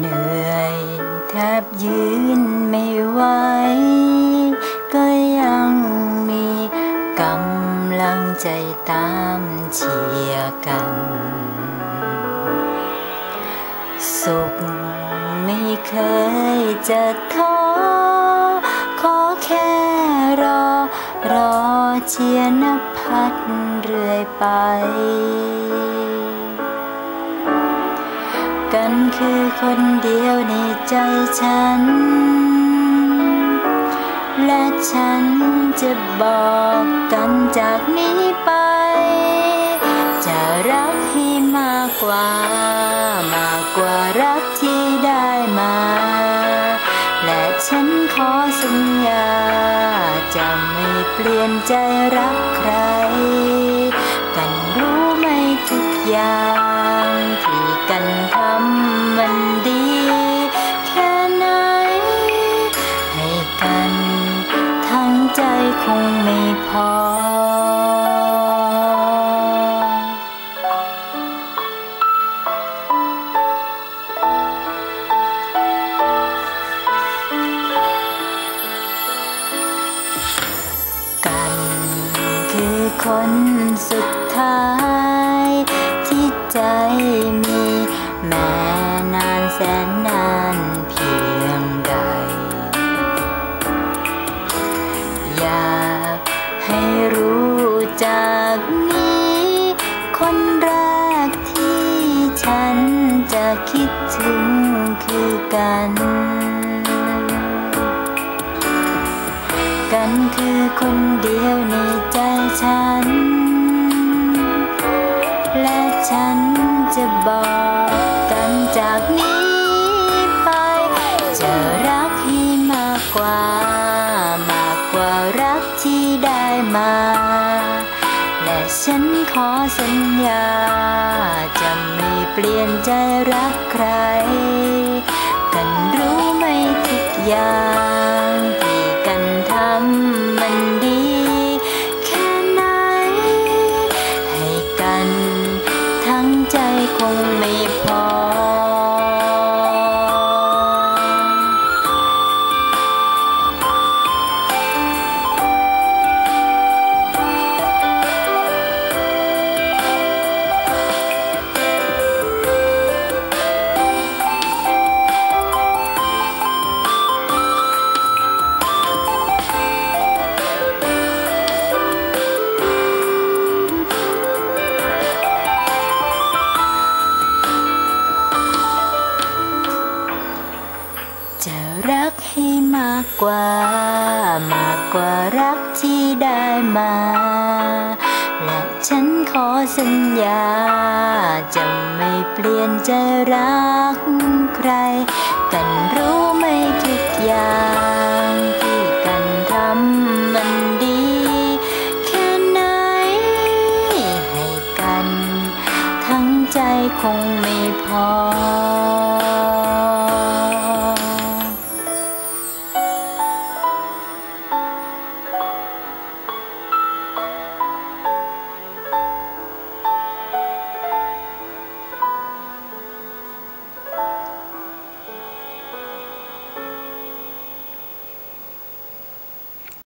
หนื่อยแทบยืนไม่ไหวก็ยังมีกำลังใจตามเชียร์กัน สุขไม่เคยจะท้อขอแค่รอ รอเชียร์นพัดเรื่อยไป กันคือคนเดียวในใจฉัน และฉันจะบอกกันจากนี้ไป จะรักให้มากกว่า มากกว่ารักที่ได้มา และฉันขอสัญญา จะไม่เปลี่ยนใจรักใคร กันรู้ไหมทุกอย่าง คนสุดท้าย ที่ใจมี แม้นานแสนนานเพียงใด อยากให้รู้จากนี้ คนแรกที่ฉันจะคิดถึงคือกัน นคือคนเดียวในใจฉัน และฉันจะบอกกันจากนี้ไป จะรักให้มากกว่า มากกว่ารักที่ได้มา และฉันขอสัญญา จะไม่เปลี่ยนใจรักใคร กันรู้ไหมทุกอย่าง รักให้มากกว่า มากกว่ารักที่ได้มา และฉันขอสัญญา จะไม่เปลี่ยนใจรักใคร กันรู้ไม่ทุกอย่างที่กันทำมันดี แค่ไหน ให้กัน ทั้งใจคงไม่พอ